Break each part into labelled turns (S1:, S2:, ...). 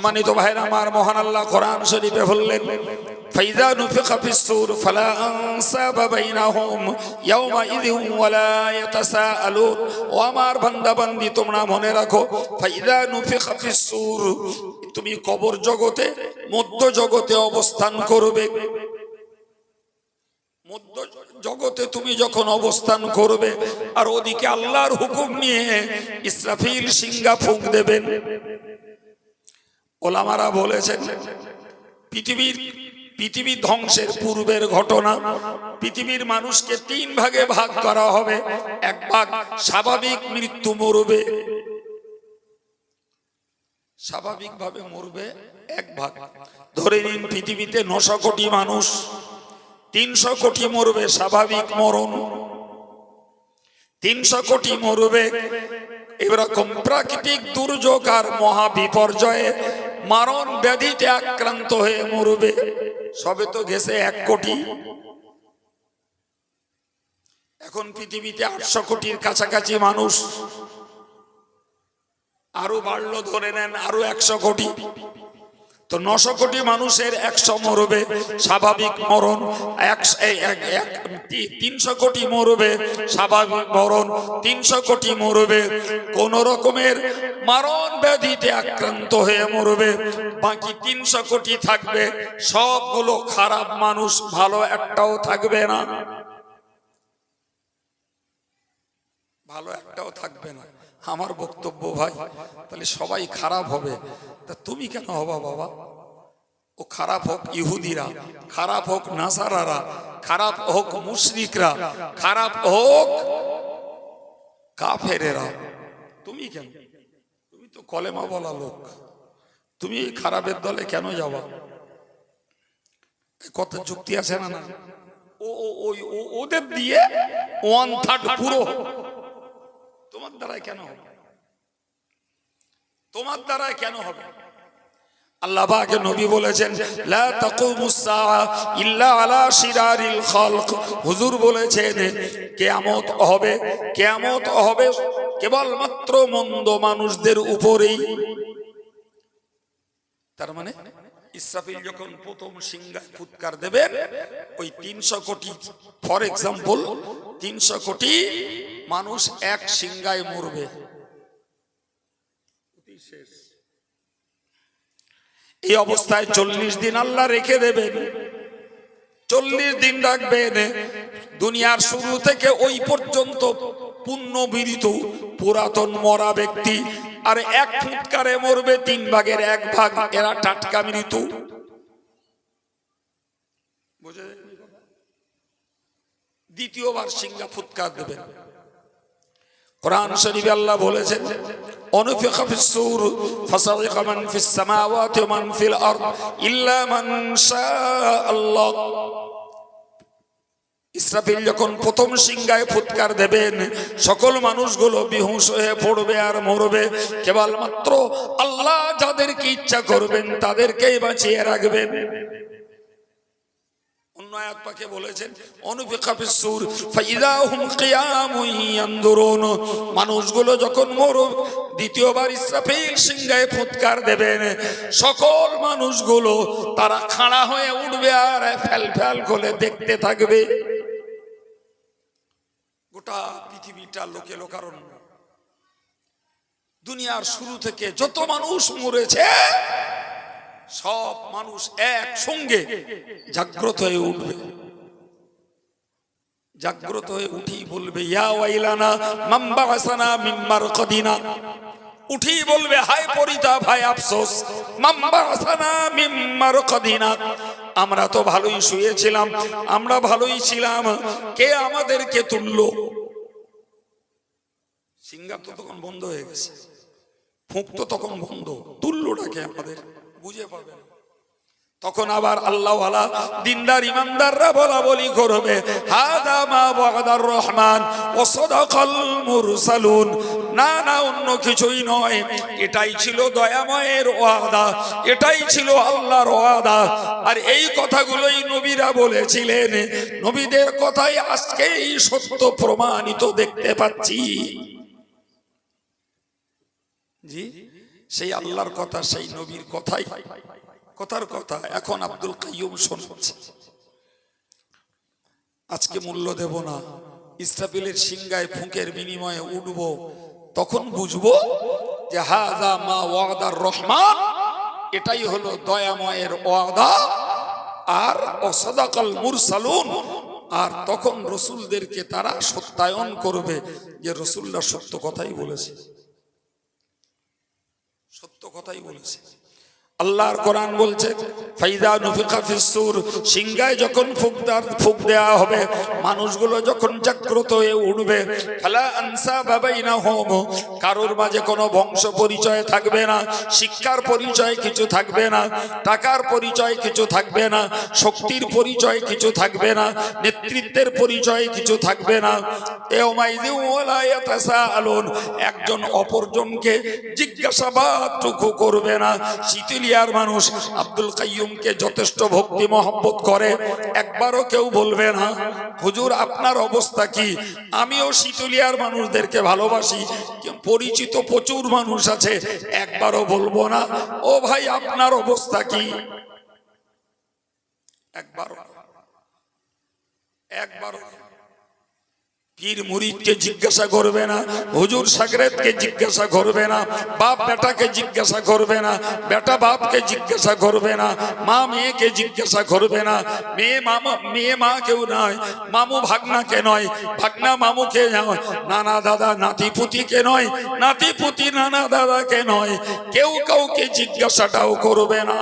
S1: সম্মানিত ভাইরা আমার মহান আল্লাহ কোরআন শরীফে বললেন ফাইদা নুফিখা ফিস-সূর, ফালা আনসাবা বাইনাহুম ইয়াওমাইযিন ওয়ালা ইয়াতাসাআলুন। ও আমার বান্দা বান্দি তোমরা মনে রাখো ফাইদা নুফিখা ফিস-সূর, তুমি কবর জগতে, মধ্য জগতে অবস্থান করবে। মধ্য জগতে তুমি যখন অবস্থান করবে, আর ওদিকে আল্লাহর হুকুম নিয়ে ইসরাফিল সিংহা ফুঁক দেবেন। ওলামারা বলেছেন, পৃথিবীর, পৃথিবী ধ্বংসের পূর্বের ঘটনা, পৃথিবীর মানুষকে তিন ভাগে ভাগ করা হবে। এক ভাগ স্বাভাবিক মৃত্যু মরবে। স্বাভাবিকভাবে মরবে এক ভাগ। ধরে নিন পৃথিবীতে নশো কোটি মানুষ, তিনশো কোটি মরবে স্বাভাবিক মরণ, তিনশো কোটি মরবে এরকম প্রাকৃতিক দুর্যোগ আর মহা বিপর্যয়ে মারণ ব্যাধিতে আক্রান্ত হয়ে মরবে। সবে তো গেছে এক কোটি। এখন পৃথিবীতে আটশো কোটির কাছাকাছি মানুষ। আরও বাড়লো ধরে নেন, আরও একশো কোটি। তো নশো কোটি মানুষের একশো মরবে, স্বাভাবিক মরণ তিনশো কোটি মরবে, স্বাভাবিক মরণ, তিনশো কোটি মরবে, কোন রকমের মারণ ব্যাধিতে আক্রান্ত হয়ে মরবে, বাকি তিনশো কোটি থাকবে, সবগুলো খারাপ মানুষ, ভালো একটাও থাকবে না। ভালো একটাও থাকবে না। আমার বক্তব্য ভাই, তাহলে সবাই খারাপ হবে। তা তুমি কেন হবা বাবা? ও খারাপ হোক ইহুদিরা, খারাপ হোক নাসারারা, খারাপ হোক মুশরিকরা, খারাপ হোক কাফেরেরা। তুমি কেন? তুমি তো কলেমা বলা লোক। তুমি খারাপের দলে কেন যাবা? কত যুক্তি আছে না না? ওদের দিয়ে ওয়ান থার্ড পুরো তোমার দ্বারাই কেন হবে? তোমার দ্বারাই কেন হবে? আল্লাহ নবী বলেছেন হুজুর বলেছেন, কিয়ামত হবে কিয়ামত হবে কেবলমাত্র মন্দ মানুষদের উপরেই। তার মানে ইসরাফিল যখন প্রথম সিংহায় ফুৎকার দেবেন, ওই তিনশো কোটি ফর এক্সাম্পল তিনশো কোটি মানুষ এক সিংহায় মরবে। এই অবস্থায় চল্লিশ দিন আল্লাহ রেখে দেবেন। চল্লিশ দিন রাখবেন দুনিয়ার শুরু থেকে ওই পর্যন্ত পুণ্য বিদিত পুরাতন মরা ব্যক্তি। আর এক ফুটকারে মরবে, তিন ভাগের এক ভাগ এরা টাটকা মৃত্যু দ্বিতীয়বার সিংহা ফুৎকার দেবেন। কোরআন শরীফে আল্লাহ বলেছেন অনুফিখা ফিস সূর ফাসাইকা মান ফিস সামাওয়াতি ওয়া মান ফিল আরদ ইল্লা মান আল্লাহ ইসরাফিল যখন প্রথম সিংহায় ফুৎকার দেবেন, সকল মানুষগুলো বিহুশ হয়ে পড়বে আর মরবে। কেবলমাত্র আল্লাহ যাদেরকে ইচ্ছা করবেন, তাদেরকেই বাঁচিয়ে রাখবেন। অন্য আয়াত বলেছেন, অনুফিকা ফিসসুর ফাইদা হুম কিয়ামুন ইয়ানদুরুন। মানুষগুলো যখন মরবে দ্বিতীয়বার ইসরাফিল সিংহায় ফুৎকার দেবেন। সকল মানুষগুলো তারা খাড়া হয়ে উঠবে আর ফ্যাল ফ্যাল করে দেখতে থাকবে। গোটা পৃথিবীটা লোকে লোকারণ্য। দুনিয়ার শুরু থেকে যত মানুষ মরেছে সব মানুষ এক সঙ্গে জাগ্রত হয়ে উঠবে। জাগ্রত হয়ে উঠি বলবে, ইয়া ওয়াইলানা মাম্বা হাসানা মিম্মার কদিনা। উঠি বলবে, হায় পরিতা, ভাই আফসোস মাম্বা হাসানা মিম্মার কদিনা। আমরা তো ভালোই শুয়েছিলাম, আমরা ভালোই ছিলাম, কে আমাদেরকে তুললো? সিঙ্গার তো তখন বন্ধ হয়ে গেছে, ফুঁক তো তখন বন্ধ তুল্যটাকে আমাদের? বুঝে পাবে। তখন আবার আল্লাহ দিনদার ইমানদাররা বলা বলি করবে রহমান মুরসালুন। না না, অন্য কিছুই নয়। এটাই ছিল দয়াময়ের ওয়াদা, এটাই ছিল আল্লাহর ওয়াদা। আর এই কথাগুলোই নবীরা বলেছিলেন, নবীদের কথাই আজকেই সত্য প্রমাণিত দেখতে পাচ্ছি। জি? সেই আল্লাহর কথা, সেই নবীর কথাই। কথার কথা, এখন আব্দুল কাইয়ুম শোনাচ্ছে। আজকে মূল্য দেব না। ইসরাফিলের সিংগায় ফুঁকের বিনিময়ে উঠব। তখন বুঝব যে হাজা মা ওয়াদার রহমান, এটাই হলো দয়াময়ের ওয়াদা আর অসদাকাল মুরসালুন। আর তখন রসুলদেরকে তারা সত্যায়ন করবে যে রসুল্লাহ সত্য কথাই বলেছে। কথাই বলেছে। আল্লাহর কোরআন বলছে, ফাইদা নুফিকা ফিসুর সিংগায় যখন ফুক দেওয়ার- ফুক দেওয়া হবে, মানুষগুলো যখন জাগ্রত হয়ে উঠবে, ফালা আনসা বাবাইনা হোম কারোর মাঝে কোনো বংশ পরিচয় থাকবে না, শিক্ষার পরিচয় কিছু থাকবে না, টাকার পরিচয় কিছু থাকবে না, শক্তির পরিচয় কিছু থাকবে না, নেতৃত্বের পরিচয় কিছু থাকবে না। ওয়ালা ইয়াতাসাআলুন, একজন অপরজনকে জিজ্ঞাসাবাদটুকু করবে না শীতলিয়ার মানুষ আব্দুল কাইয়ুমকে যথেষ্ট ভক্তি, মহব্বত করে। একবারও কেউ বলবে না, হুজুর, আপনার অবস্থা কি? আমিও শীতলিয়ার মানুষদেরকে ভালোবাসি পরিচিত প্রচুর মানুষ আছে, একবারও বলব না, ও ভাই, আপনার অবস্থা কি? একবারও একবারও। পীর মুরিদকে জিজ্ঞাসা করবে না, হুজুর জিজ্ঞাসা করবে না, বাপ বেটাকে জিজ্ঞাসা করবে না, বেটা বাপকে জিজ্ঞাসা করবে না জিজ্ঞাসা করবে না, মেয়ে মামা, মেয়ে মা কেউ নয়, মামু ভাগনাকে নয় মামুকে নানা দাদা নাতি নয়, নাতি পুতি নানা নয়, কেউ কাউকে জিজ্ঞাসাটাও করবে না।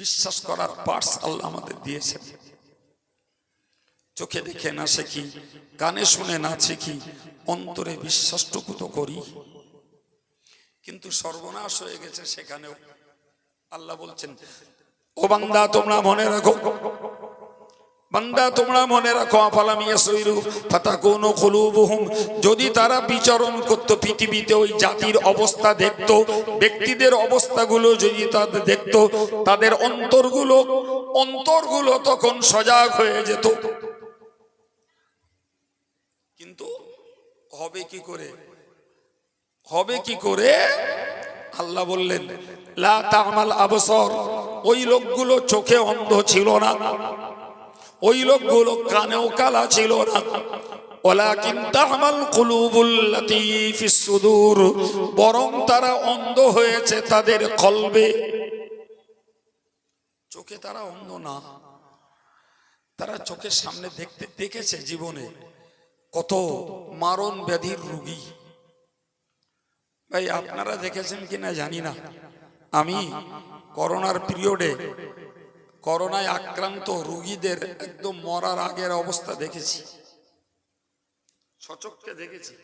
S1: বিশ্বাস করার পার্স আল্লাহ আমাদের দিয়েছেন। চোখে দেখে না শেখি, কানে শুনে না শেখি অন্তরে বিশ্বাসটুকু তো করি। কিন্তু সর্বনাশ হয়ে গেছে সেখানেও। আল্লাহ বলছেন, ও বান্দা, তোমরা মনে রাখো। বান্দা, তোমরা মনে রাখো যদি তারা বিচরণ করত পৃথিবীতে, ওই জাতির অবস্থা দেখতো, ব্যক্তিদের অবস্থাগুলো যদি তাদের দেখতো, তাদের অন্তরগুলো অন্তরগুলো তখন সজাগ হয়ে যেত। কিন্তু হবে কি করে? হবে কি করে? আল্লাহ বললেন লা তামাল আবসর। ওই লোকগুলো চোখে অন্ধ ছিল না। ওই লোকগুলো কানেও কালা ছিল না। ওলাকিন তামাল কুলুবুল্লাতি ফিস সুদূর। বরং তারা অন্ধ হয়েছে তাদের কলবে চোখে তারা অন্ধ না। তারা চোখের সামনে দেখতে দেখেছে জীবনে। কত মারণ ব্যাধির রুগী। ভাই, আপনারা দেখেছেন কিনা জানি না। আমি করোনার পিরিয়ডে করোনায় আক্রান্ত রুগীদের একদম মরার আগের অবস্থা দেখেছি। সচককে দেখেছি।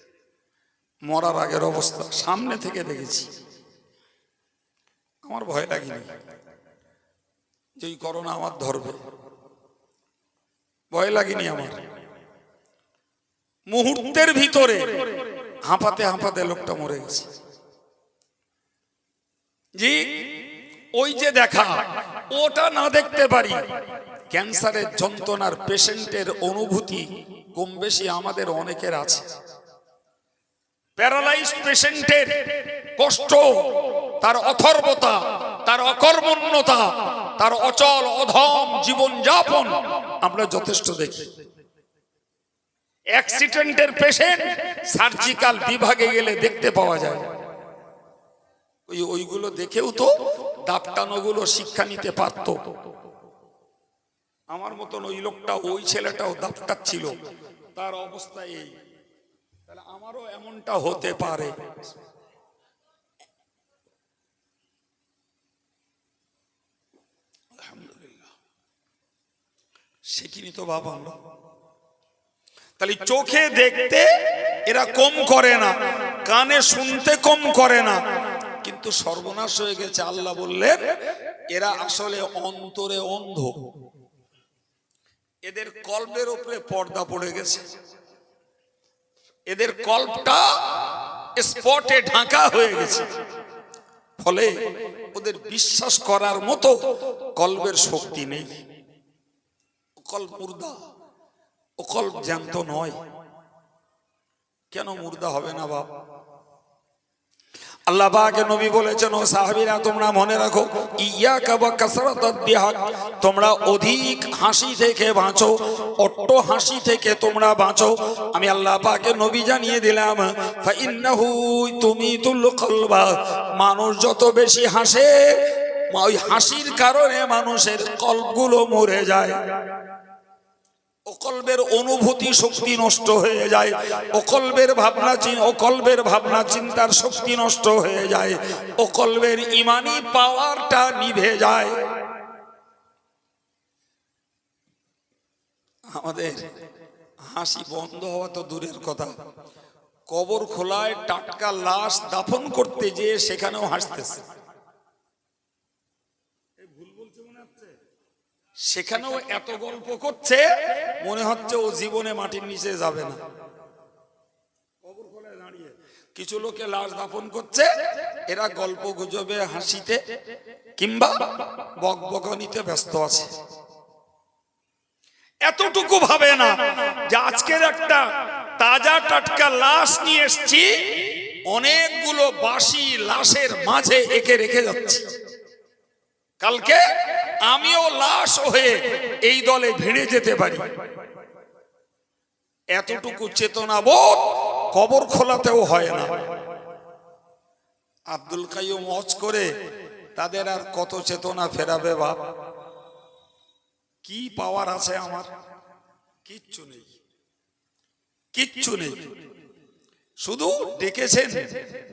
S1: মরার আগের অবস্থা সামনে থেকে দেখেছি। আমার ভয় লাগেনি যে করোনা আমার ধরবে। ভয় লাগেনি আমার। মুহূর্তের ভিতরে হাঁপাতে হাঁপাতে লোকটা মরে গেছে। জি, ওই যে দেখা, ওটা না দেখতে পারি। ক্যান্সারের যন্ত্রণার পেশেন্টের অনুভূতি কম বেশি আমাদের অনেকের আছে। প্যারালাইজড পেশেন্টের কষ্ট, তার অথর্বতা, তার অকর্মণ্যতা, তার অচল, অধম জীবন যাপন আমরা যথেষ্ট দেখি। অ্যাক্সিডেন্টের পেশেন্ট সার্জিক্যাল বিভাগে গেলে দেখতে পাওয়া যায়। ওই ওইগুলো দেখেও তো দাপটানোগুলো শিক্ষা নিতে পারতো। আমার মতন ওই লোকটা, ওই ছেলেটাও দাপটার ছিল তার অবস্থা এই। তাহলে আমারও এমনটা হতে পারে। আলহামদুলিল্লাহ। শিখিনি তো বাবা? তাহলে চোখে দেখতে এরা কম করে না, কানে শুনতে কম করে না। কিন্তু সর্বনাশ হয়ে গেছে, আল্লাহ বললেন, এরা আসলে অন্তরে অন্ধ। এদের কল্পের উপরে পর্দা পড়ে গেছে। এদের কল্পটা স্পটে ঢাকা হয়ে গেছে। ফলে ওদের বিশ্বাস করার মতো কল্পের শক্তি নেই। কল্প মুর্দা। ও কল্প জ্যান্ত নয়। কেন মুর্দা হবে না বাপ? নবী বলেছেন, ও তোমরা মনে রাখো ইয়া তোমরা অধিক হাসি থেকে বাঁচো, অট্ট হাসি থেকে তোমরা বাঁচো। আমি আল্লাহ পাকে নবী জানিয়ে দিলাম তুমি মানুষ যত বেশি হাসে, ওই হাসির কারণে মানুষের কল্পগুলো মরে যায়। অকল্পের অনুভূতি শক্তি নষ্ট হয়ে যায়। অকল্পের ভাবনা অকল্পের ভাবনা চিন্তার শক্তি নষ্ট হয়ে যায়। অকল্পের ইমানি পাওয়ারটা নিভে যায়। আমাদের হাসি বন্ধ হওয়া তো দূরের কথা। কবর খোলায় টাটকা লাশ দাফন করতে যেয়ে সেখানেও হাসতেছে। সেখানেও এত গল্প করছে মনে হচ্ছে ও জীবনে মাটির নিচে যাবে না। কিছু লোকে লাশ দাফন করছে এরা গল্প গুজবে হাসিতে কিংবা বক বকনিতে ব্যস্ত আছে। এতটুকু ভাবে না যে আজকের একটা তাজা টাটকা লাশ নিয়ে এসছি অনেকগুলো বাসি লাশের মাঝে একে রেখে যাচ্ছে। কালকে আমিও লাশ হয়ে এই দলে ভিড়ে যেতে পারি। এতটুকু চেতনা বোধ কবর খোলাতেও হয় না। আব্দুল কাইম মজ করে তাদের আর কত চেতনা ফেরাবে বাপ? কি পাওয়ার আছে আমার? কিচ্ছু নেই। কিচ্ছু নেই। শুধু ডেকেছেন।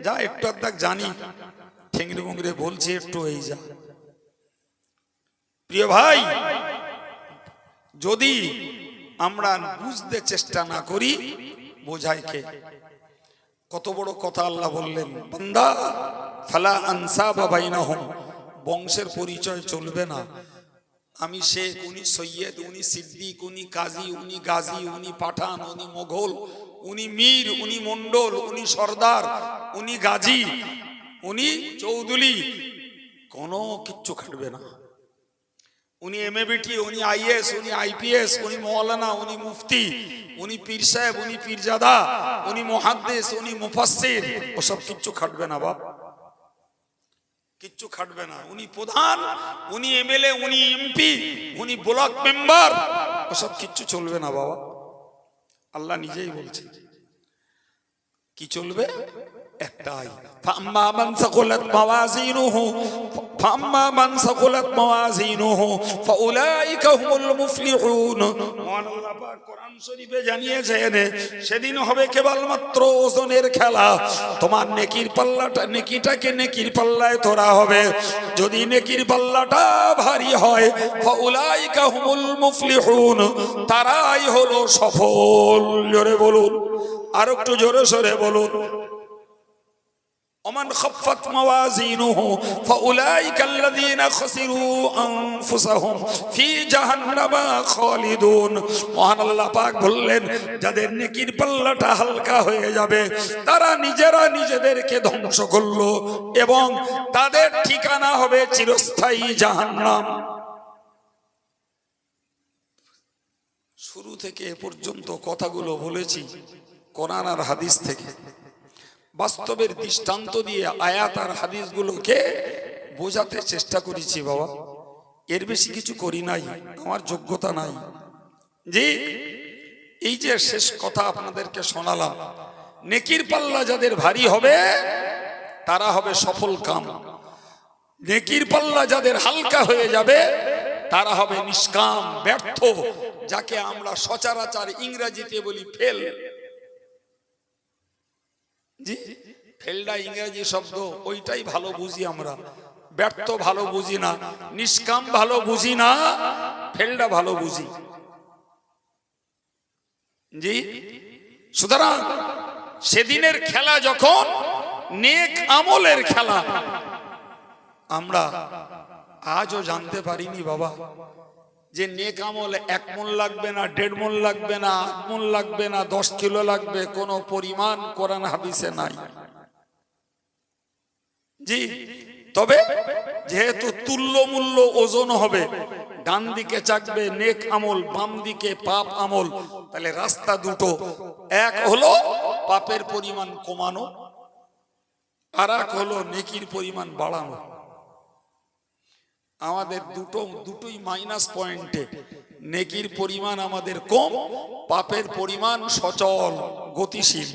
S1: যা একটু আধ জানি। ঠেংরে মুংরে বলছি, একটু এই যা। প্রিয় ভাই, যদি আমরা বুঝতে চেষ্টা না করি বোঝাই কে? কত বড় কথা আল্লাহ বললেন, বান্দা, ফালা আনসা বাবাইনা হোম বংশের পরিচয় চলবে না। আমি শেখ, উনি সৈয়দ, উনি সিদ্দিক, উনি কাজী, উনি গাজী, উনি পাঠান, উনি মোঘল, উনি মীর, উনি মন্ডল উনি সর্দার, উনি গাজী, উনি চৌধুরী, কোনো কিচ্ছু খাটবে না। উনি এম বিটি উনি আইএস উনি আইপিএস উনি মৌলানা, উনি মুফতি, উনি পীর সাহেব, উনি পীরজাদা, উনি মহাদ্দেশ, উনি মুফাসসির। ওসব কিচ্ছু খাটবে না বাপ। কিচ্ছু খাটবে না। উনি প্রধান, উনি এমএলএ, উনি এমপি, উনি ব্লক মেম্বার। ওসব কিচ্ছু চলবে না বাবা। আল্লাহ নিজেই বলছে। কি চলবে? একটাই মাওয়াজিনুহু, ফাম্মা মান সাকুলাত মাওয়াজিনুহু, ফাউলাইকা হুমুল মুফলিহুন। মহান আল্লাহ পাক কোরআন শরীফে জানিয়েছেন সেদিন হবে কেবলমাত্র ওজনের খেলা। তোমার নেকির পাল্লাটা, নেকিটাকে নেকির পাল্লায় ধরা হবে। যদি নেকির পাল্লাটা ভারী হয়, ফাউলাইকা হুমুল মুফলিহুন, তারাই হলো সফল। জোরে বলুন। আর একটু জোরে সরে বলুন। ومن خفت موازينه فأولئك الذين خسروا أنفسهم في جهنم خالدون মহান আল্লাহ পাক বললেন যাদের নেকির পাল্লাটা হালকা হয়ে যাবে তারা নিজেরা নিজেদেরকে ধ্বংস করলো এবং তাদের ঠিকানা হবে চিরস্থায়ী জাহান্নাম শুরু থেকে এ পর্যন্ত কথাগুলো বলেছি কোরআন আর হাদিস থেকে বাস্তবের দৃষ্টান্ত দিয়ে আয়াত আর হাদিসগুলোকে বোঝাতে চেষ্টা করেছি বাবা। এর বেশি কিছু করি নাই, আমার যোগ্যতা নাই। জি এই যে শেষ কথা আপনাদেরকে শোনালাম, নেকির পাল্লা যাদের ভারী হবে, তারা হবে সফল কাম। নেকির পাল্লা যাদের হালকা হয়ে যাবে, তারা হবে নিষ্কাম, ব্যর্থ, যাকে আমরা সচরাচর ইংরেজিতে বলি ফেল জি? ফেলটা ইংরেজি শব্দ, ওইটাই ভালো বুঝি আমরা। ব্যর্থ ভালো বুঝি না, নিষ্কাম ভালো বুঝি না ফেলটা ভালো বুঝি। জি? সুতরাং সেদিনের খেলা যখন নেক আমলের খেলা, আমরা আজও জানতে পারিনি বাবা। যে নেক আমল এক মন লাগবে না, দেড় মন লাগবে না আট মন লাগবে না, দশ কিলো লাগবে, কোনো পরিমাণ কোরআন হাদিসে নাই। জি, তবে যেহেতু তুল্য মূল্য ওজন হবে, ডান দিকে চাকবে নেক আমল, বাম দিকে পাপ আমল, তাহলে রাস্তা দুটো, এক হলো পাপের পরিমাণ কমানো, আর এক হলো নেকির পরিমাণ বাড়ানো। আমাদের দুটো, দুটোই মাইনাস পয়েন্টে নেকির পরিমাণ আমাদের কম, পাপের পরিমাণ সচল, গতিশীল।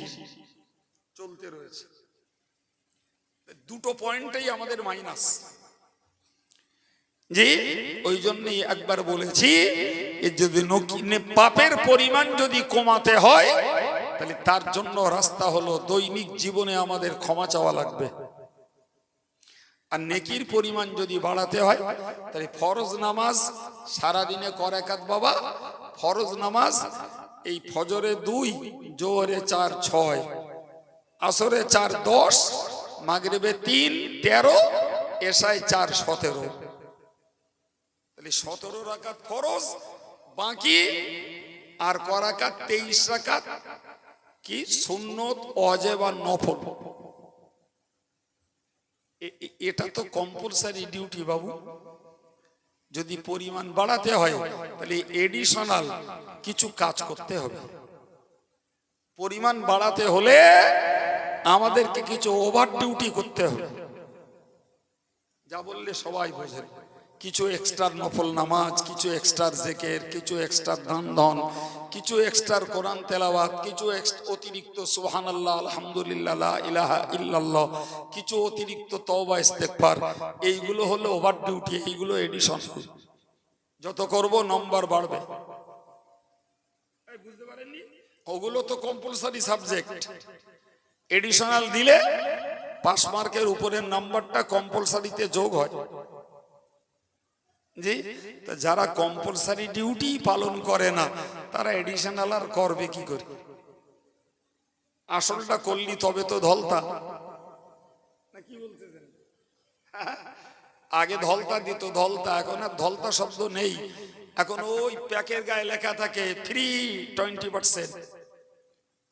S1: চলতে রয়েছে। দুটো পয়েন্টেই আমাদের মাইনাস জি ওই জন্যই একবার বলেছি যদি পাপের পরিমাণ যদি কমাতে হয়, তাহলে তার জন্য রাস্তা হলো দৈনিক জীবনে আমাদের ক্ষমা চাওয়া লাগবে। আর নেকির পরিমাণ যদি বাড়াতে হয়, তাহলে ফরজ নামাজ সারাদিনে কর একাত বাবা, ফরজ নামাজ এই ফজরে দুই, জোহরে চার, ছয়, আসরে চার, দশ, মাগরেবে তিন, তেরো এসায় চার, সতেরো। তাহলে সতেরো রাকাত ফরজ, বাকি আর করাকাত তেইশ রাকাত। কি? সুন্নত, অজেব নফল। এটা তো কম্পালসারি ডিউটি বাবু। যদি পরিমাণ বাড়াতে হয় তাহলে এডিশনাল কিছু কাজ করতে হবে। পরিমাণ বাড়াতে হলে আমাদেরকে কিছু ওভার ডিউটি করতে হবে। যা বললে সবাই বোঝেন কিছু এক্সট্রা নফল নামাজ কিছু এক্সট্রা জেকের কিছু এক্সট্রা দান ধন কিছু এক্সট্রা কোরআন তেলাওয়াত, কিছু অতিরিক্ত সুহান আল্লাহ আলহামদুলিল্লাহ ইলাহা ইল্লাল্লাহ, কিছু অতিরিক্ত তওবা, ইস্তেগফার, এইগুলো হলো ওভার ডিউটি এইগুলো এডিশন যত করব নম্বর বাড়বে। বুঝতে ওগুলো তো কম্পালসারি সাবজেক্ট এডিশনাল দিলে পাস মার্কের উপরের নাম্বারটা কম্পালসারিতে যোগ হয়। জি? যারা কম্পালসারি ডিউটি পালন করে না, তারা এডিশনাল আর করবে কি করে? আসলটা করলি তবে তো ধলতা। কি বলতেছেন? আগে ধলতা দিত, ধলতা। এখন আর ধলতা শব্দ নেই। এখন ওই প্যাকের গায়ে লেখা থাকে free twenty percent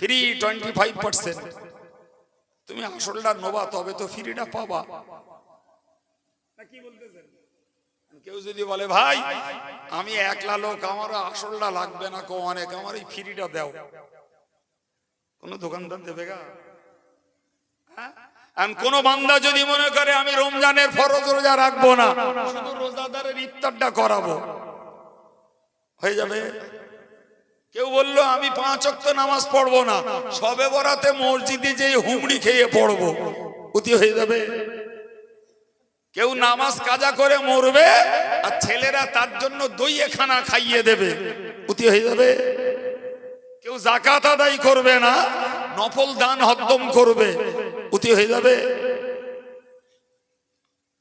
S1: free twenty five percent তুমি আসলটা নোবা, তবে তো ফ্রিটা পাবা। কি বলতেছেন? কেউ যদি বলে, ভাই, আমি একলা লোক আমার আসলটা লাগবে না কো অনেক আমার এই ফ্রিটা দাও। কোন দোকানদার দেবে গা? হ্যাঁ? কোন বান্দা যদি মনে করে, আমি রমজানের ফরজ রোজা রাখব না, শুধু রোজাদারের ইফতারটা করাবো। হয়ে যাবে? কেউ বলল, আমি পাঁচ অক্ত নামাজ পড়ব না, সবে বরাতে মসজিদে যে হুমড়ি খেয়ে পড়ব। অতি হয়ে যাবে? কেউ নামাজ কাজা করে মরবে আর ছেলেরা তার জন্য দইয়ে খানা খাইয়ে দেবে। অতি হয়ে যাবে। কেউ জাকাত আদায় করবে না নফল দান হদ্দম করবে। অতি হয়ে যাবে।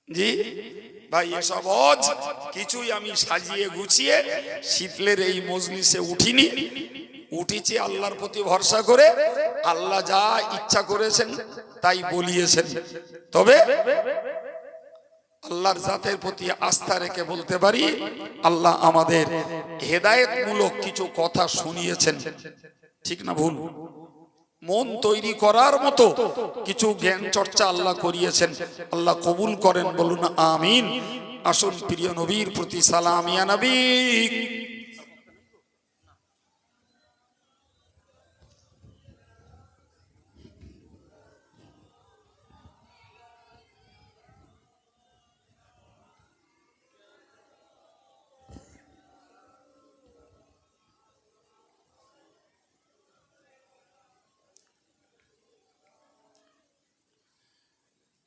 S1: জি ভাই এসব অজ কিছুই আমি সাজিয়ে গুছিয়ে শীতলের এই মজলিসে উঠিনি। উঠিছি আল্লাহর প্রতি ভরসা করে। আল্লাহ যা ইচ্ছা করেছেন তাই বলিয়েছেন। তবে আল্লাহর জাতের প্রতি আস্থা রেখে বলতে পারি, আল্লাহ আমাদের হেদায়েতমূলক কিছু কথা শুনিয়েছেন। ঠিক না ভুল? মন তৈরি করার মতো কিছু জ্ঞান চর্চা আল্লাহ করিয়েছেন। আল্লাহ কবুল করেন, বলুন আমিন। আসুন প্রিয় নবীর প্রতি সালামিয়া নবী।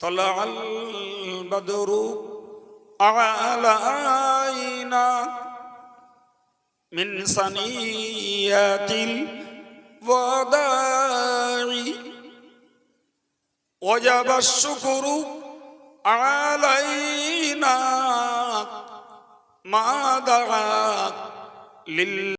S1: طلع البدر علينا من صنيات الوداع. وجب الشكر علينا ما دعا لله.